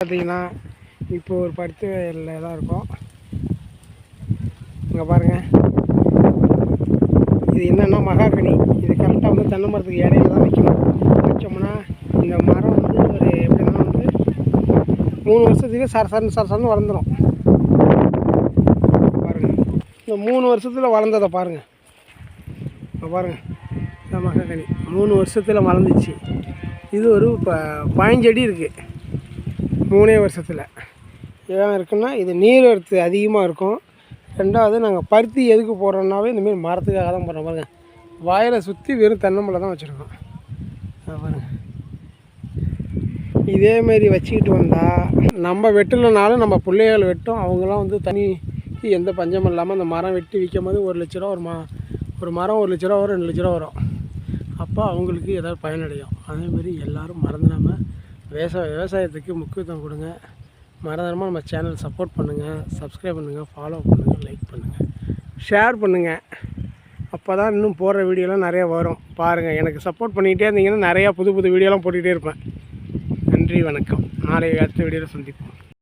பார்த்தீங்கன்னா இப்போ ஒரு பருத்தி வயலில் தான் இருக்கும். இங்கே பாருங்கள் இது என்னென்னா மகாகனி. இது கரெக்டாக வந்து தென்னை மரத்துக்கு இடையில தான் வைக்கணும் வச்சோம்னா இந்த மரம் வந்து ஒரு எப்படின்னா வந்து மூணு வருஷத்துக்கு சர சரன்னு சர சரன்னு வளர்ந்துடும் பாருங்கள் இந்த மூணு வருஷத்தில் வளர்ந்ததை பாருங்கள் இப்போ பாருங்கள் இந்த மகாகனி. மூணு வருஷத்தில் வளர்ந்துச்சு. இது ஒரு ப பழஞ்செடி இருக்குது மூணே வருஷத்தில். ஏன் இருக்குன்னா இது நீர் அதிகமாக இருக்கும். ரெண்டாவது நாங்கள் பருத்தி எதுக்கு போடுறோம்னாவே இந்தமாரி மரத்துக்காக தான் போடுறோம் பாருங்கள் வயலை சுற்றி வெறும் தென்னம்பிள்ளை தான் வச்சுருக்கோம். பாருங்கள் இதேமாரி வச்சுக்கிட்டு வந்தால் நம்ம வெட்டலைனாலும் நம்ம பிள்ளைகள் வெட்டும். அவங்களாம் வந்து தனிக்கு எந்த பஞ்சமும் இல்லாமல் அந்த மரம் வெட்டி விற்கும் போது ஒரு லட்ச ரூபா ஒரு மா ஒரு மரம் ஒரு லட்ச ரூபா வரும் ரெண்டு லட்ச ரூபா வரும். அப்போ அவங்களுக்கு ஏதாவது பயனடையும். அதேமாரி எல்லோரும் மறந்துடாமல் விவசாய விவசாயத்துக்கு முக்கியத்துவம் கொடுங்க. மறந்துடமாக நம்ம சேனல் சப்போர்ட் பண்ணுங்கள் சப்ஸ்கிரைப் பண்ணுங்கள் ஃபாலோ பண்ணுங்கள் லைக் பண்ணுங்கள் ஷேர் பண்ணுங்கள் அப்போ தான் இன்னும் போடுற வீடியோலாம் நிறையா வரும். பாருங்கள் எனக்கு சப்போர்ட் பண்ணிக்கிட்டே இருந்தீங்கன்னா நிறையா புது புது வீடியோலாம் போட்டுக்கிட்டே இருப்பேன். நன்றி வணக்கம். நாளை அடுத்த வீடியோவில் சந்திப்போம்.